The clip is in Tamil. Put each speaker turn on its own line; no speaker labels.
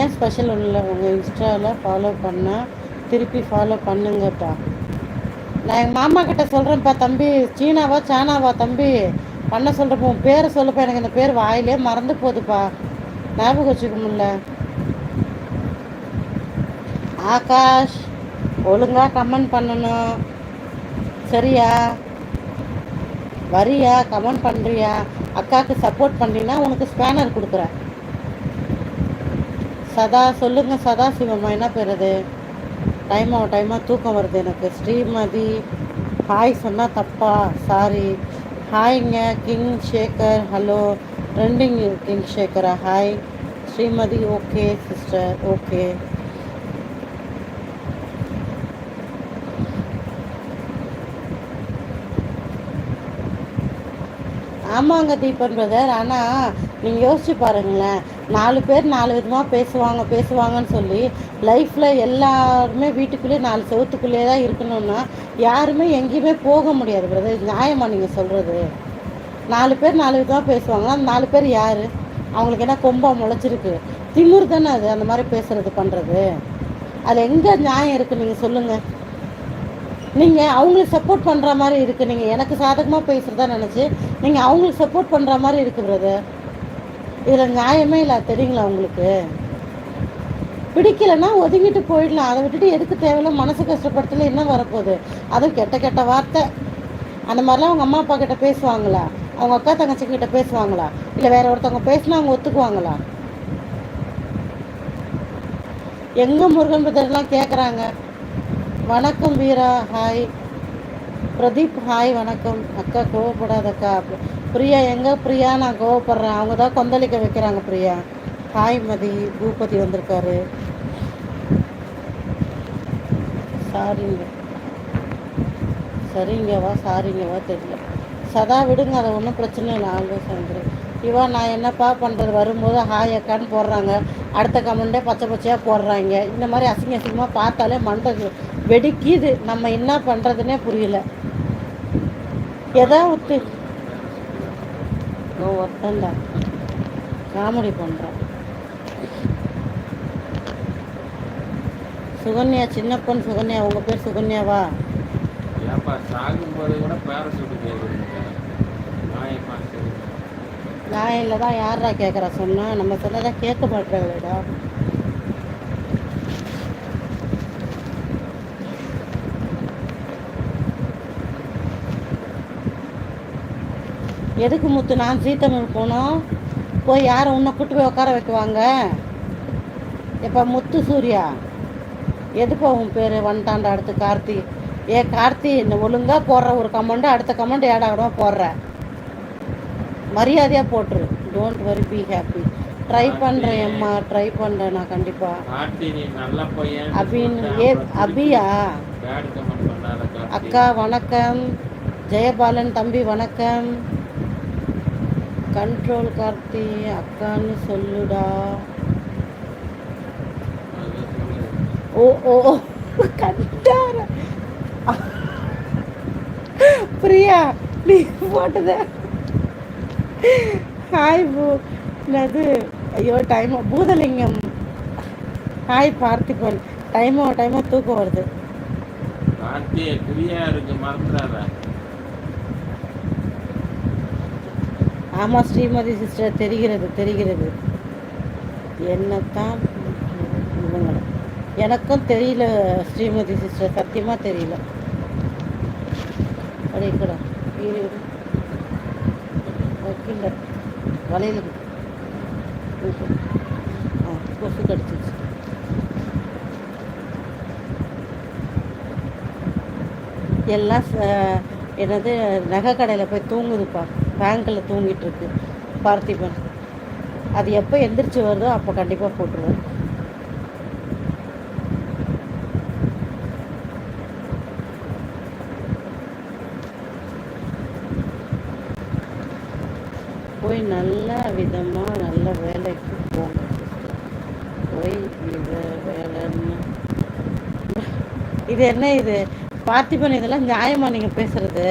ஏன் ஸ்பெஷல் உள்ள உங்கள் இன்ஸ்டாவில் ஃபாலோ பண்ணால் திருப்பி ஃபாலோ பண்ணுங்கப்பா. நான் எங்கள் மாமா கிட்ட சொல்கிறேன்ப்பா தம்பி சீனாவா சானாவா தம்பி? பண்ண சொல்கிறப்ப உன் பேரை சொல்லப்பா எனக்கு இந்த பேர் வாயிலே மறந்து போகுதுப்பா ஞாபகம் வச்சுக்க முடியல ஆகாஷ் ஒழுங்காக கமெண்ட் பண்ணணும். சரியா? வரியா? கமெண்ட் பண்ணுறியா அக்காவுக்கு சப்போர்ட் பண்ணினா உனக்கு ஸ்பேனர் கொடுக்குறேன். சதா சொல்லுங்க சதாசிவம்மா என்ன பேர் டைமாக டைமாக தூக்கம் வருது எனக்கு. ஸ்ரீமதி ஹாய் சொன்னால் தப்பா? Sorry ஹாய்ங்க king Shekar hello trending king ஷேகரா hi Srimathi okay sister okay ஆமாங்க தீபன் பிரதர் ஆனால் நீங்கள் யோசிச்சு பாருங்களேன். நாலு பேர் நாலு விதமாக பேசுவாங்க பேசுவாங்கன்னு சொல்லி லைஃப்பில் எல்லாருமே வீட்டுக்குள்ளேயே நாலு செவத்துக்குள்ளேயே தான் இருக்கணும்னா யாருமே எங்கேயுமே போக முடியாது பிரதர் நியாயமா நீங்கள் சொல்கிறது நாலு பேர் நாலு விதமாக பேசுவாங்கன்னா அந்த நாலு பேர் யார்? அவங்களுக்கு என்ன கொம்பா முளைச்சிருக்கு? திமுர் தானே அது அந்த மாதிரி பேசுறது பண்ணுறது அது எங்கே நியாயம் இருக்குது நீங்கள் சொல்லுங்கள் நீங்கள் அவங்களுக்கு சப்போர்ட் பண்ணுற மாதிரி இருக்குது நீங்கள் எனக்கு சாதகமாக பேசுகிறதா நினச்சி நீங்கள் அவங்களுக்கு சப்போர்ட் பண்ணுற மாதிரி இருக்குது பிரதர் இதில் நியாயமே இல்லை தெரியுங்களா உங்களுக்கு? பிடிக்கலைன்னா ஒதுங்கிட்டு போயிடலாம். அதை விட்டுட்டு எதுக்கு தேவையில்ல மனசு கஷ்டப்படுத்தல என்ன வரப்போகுது? அதுவும் கெட்ட கெட்ட வார்த்தை. அந்த மாதிரிலாம் அவங்க அம்மா அப்பா கிட்ட பேசுவாங்களா? அவங்க அக்கா தங்கச்சி கிட்ட பேசுவாங்களா? இல்லை வேற ஒருத்தவங்க பேசினா அவங்க ஒத்துக்குவாங்களா? எங்கே முருகன் பிரதர்லாம் கேட்குறாங்க வணக்கம் வீரா ஹாய் பிரதீப் ஹாய் வணக்கம். அக்கா கோவப்படாதக்கா. பிரியா எங்க? பிரியா நான் கோவப்படுறேன். அவங்க தான் கொந்தளிக்க வைக்கிறாங்க பிரியா. ஹாய் மதி. பூபதி வந்திருக்காரு. சாரிங்க சரிங்கவா சாரிங்கவா தெரியல. சதா விடுங்க அதை ஒன்றும் பிரச்சனை இல்லை. ஆல்வேஸ் வந்துடும் இவா நான் என்னப்பா பண்ணுறது வரும்போது ஹாய் அக்கான்னு போடுறாங்க. அடுத்த கமெண்டே பச்சை பச்சையாக போடுறாங்க. இந்த மாதிரி அசிங்க அசிங்கமாக பார்த்தாலே மண்டை வெடிக்குது நம்ம என்ன பண்ணுறதுனே புரியல. எதா ஒத்து. ஓ ஒருத்தண்டா காமெடி பண்ணுறான் சுகன்யா சின்ன பொண்ணு சுகன்யா உங்க பேர் சுகன்யாவா? நான் இல்லை தான் யாரா கேட்குறா சொன்னா நம்ம சொன்னதா கேட்க மாட்டாங்களேடா எதுக்கு முத்து நான் சீத்தமிழ் போனோம்? போய் யாரை உன்னை கூட்டு போய் உட்கார வைக்குவாங்க? இப்போ முத்து சூர்யா. எதுப்பா உன் பேர்? வந்துட்டான்டா அடுத்து கார்த்தி. ஏ கார்த்தி இந்த ஒழுங்கா போடுற. ஒரு கமெண்ட் அடுத்த கமெண்ட் ஏடாகடமா போடுற. மரியாதையாக போட்டுரு. Don't worry be happy try பண்ணுறேன் அம்மா ட்ரை பண்ணுறேன் நான் கண்டிப்பாக அபின்னு ஏ அபியா? அக்கா வணக்கம். ஜெயபாலன் தம்பி வணக்கம். கண்ட்ரோல் கார்த்தி அக்கான்னு சொல்லுடா. ஓ ஓ கண்டார. பிரியா நீ போட்டது. ஹாய் பூ. என்னது? ஐயோ டைம் பூதலிங்கம். ஹாய் பார்த்திபன். டைமோ டைமோ தூக்கம் வருது.
பிரியா இருக்கு மறந்துடாத.
ஆமாம் ஸ்ரீமதி சிஸ்டர் தெரிகிறது தெரிகிறது. என்னத்தான் இவங்களை. எனக்கும் தெரியல ஸ்ரீமதி சிஸ்டர். சத்தியமாக தெரியல. அப்படி கூட. வைக்கல வலையில் ஆ கொசு கடிச்சிச்சு எல்லாம் ச- என்னது நகை கடையில் போய் தூங்குதுப்பா. பேங்கில் தூங்கிட்டு இருக்கு பார்த்திபன். அது எப்போ எந்திரிச்சு வருதோ அப்போ கண்டிப்பாக போட்டுருவேன். போய் நல்ல விதமாக நல்ல வேலைக்கு போங்க. போய் இது வேலைன்னு. இது என்ன இது? பார்த்திபன் இதெல்லாம் நியாயமா நீங்கள் பேசுறது?